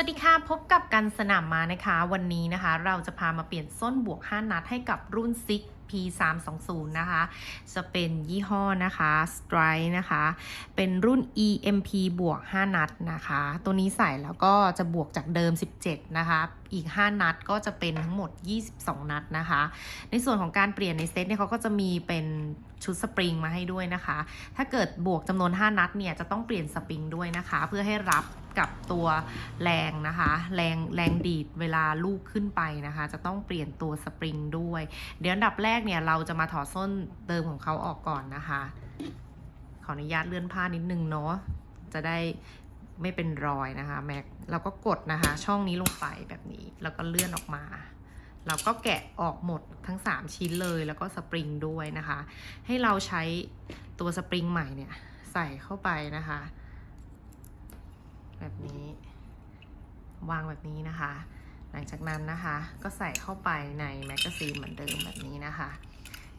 สวัสดีค่ะ พบกับกันสนามมานะคะ วันนี้นะคะ เราจะพามาเปลี่ยนส้นบวก 5 นัดให้กับรุ่นซิก P320 นะคะ จะเป็นยี่ห้อนะคะ Strike นะคะ เป็นรุ่น EMP บวก 5 นัดนะคะ ตัวนี้ใส่แล้วก็จะบวกจากเดิม 17 นะคะ อีก 5 นัดก็จะเป็นทั้งหมด 22 นัดนะคะ ในส่วนของการเปลี่ยนในเซตเนี่ยเขาก็จะมีเป็นชุดสปริงมาให้ด้วยนะคะ ถ้าเกิดบวกจำนวน 5 นัดเนี่ยจะต้องเปลี่ยนสปริงด้วยนะคะ เพื่อให้รับกับตัวแรงนะคะ แรงแรงดีดเวลาลูกขึ้นไปนะคะ จะต้องเปลี่ยนตัวสปริงด้วย เดี๋ยวอันดับแรกกเนี่ยเราจะมาถอดส้นเดิมของเขาออกก่อนนะคะ ขออนุญาตเลื่อนผ้านิดนึงเนาะจะได้ไม่เป็นรอยนะคะแม็กเราก็กดนะคะ ช่องนี้ลงไปแบบนี้ แล้วก็เลื่อนออกมาเราก็แกะออกหมดทั้ง 3 ชิ้นเลยแล้วก็สปริงด้วยนะคะ ให้เราใช้ตัวสปริงใหม่เนี่ย ใส่เข้าไปนะคะ แบบนี้ วางแบบนี้นะคะ หลังจากนั้นนะคะ ก็ใส่เข้าไปในแมกกาซีนเหมือนเดิมแบบนี้นะคะ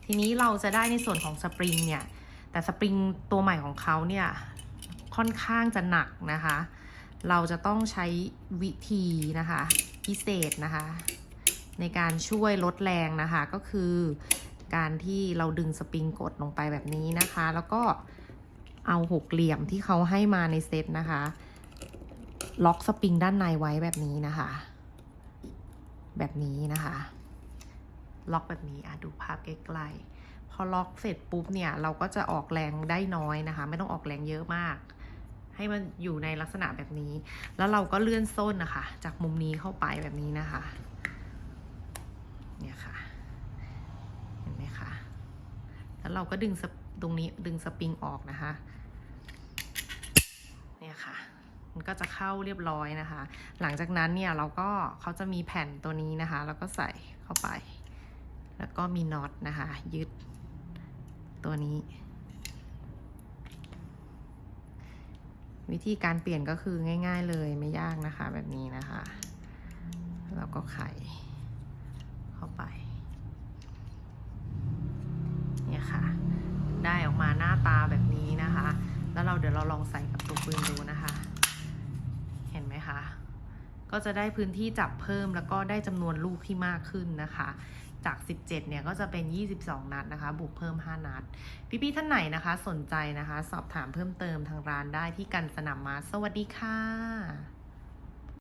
ทีนี้เราจะได้ในส่วนของสปริงเนี่ย แต่สปริงตัวใหม่ของเขาเนี่ยค่อนข้างจะหนักนะคะ เราจะต้องใช้วิธีนะคะ พิเศษนะคะ ในการช่วยลดแรงนะคะ ก็คือการที่เราดึงสปริงกดลงไปแบบนี้นะคะ แล้วก็เอาหกเหลี่ยมที่เขาให้มาในเซตนะคะ ล็อกสปริงด้านในไว้แบบนี้นะคะ แบบนี้นะคะ ล็อกแบบนี้อะดูภาพใกล้ๆพอล็อกเสร็จปุ๊บเนี่ยเราก็จะออกแรงได้น้อยนะคะ ไม่ต้องออกแรงเยอะมาก ให้มันอยู่ในลักษณะแบบนี้ แล้วเราก็เลื่อนส้นนะคะ จากมุมนี้เข้าไปแบบนี้นะคะเนี่ยค่ะเห็นไหมคะแล้วเราก็ดึงตรงนี้ดึงสปริงออกนะคะ เนี่ยค่ะ มันก็จะเข้าเรียบร้อยนะคะ หลังจากนั้นเนี่ยเราก็เขาจะมีแผ่นตัวนี้นะคะ แล้วก็ใส่เข้าไป แล้วก็มีน็อตนะคะ ยึดตัวนี้ วิธีการเปลี่ยนก็คือง่าย ๆ เลยไม่ยากนะคะ แบบนี้นะคะแล้วก็ไขเข้าไปเนี่ยค่ะ ได้ออกมาหน้าตาแบบนี้นะคะ แล้วเราเดี๋ยวเราลองใส่กับตัวปืนดูนะคะ เห็นไหมคะ ก็จะได้พื้นที่จับเพิ่มแล้วก็ได้จำนวนลูกที่มากขึ้นนะคะ จาก 17 เนี่ยก็จะเป็น 22 นัดนะคะ บวกเพิ่ม 5 นัด พี่ๆท่านไหนนะคะ สนใจนะคะ สอบถามเพิ่มเติมทางร้านได้ที่กันสนามมาสวัสดีค่ะ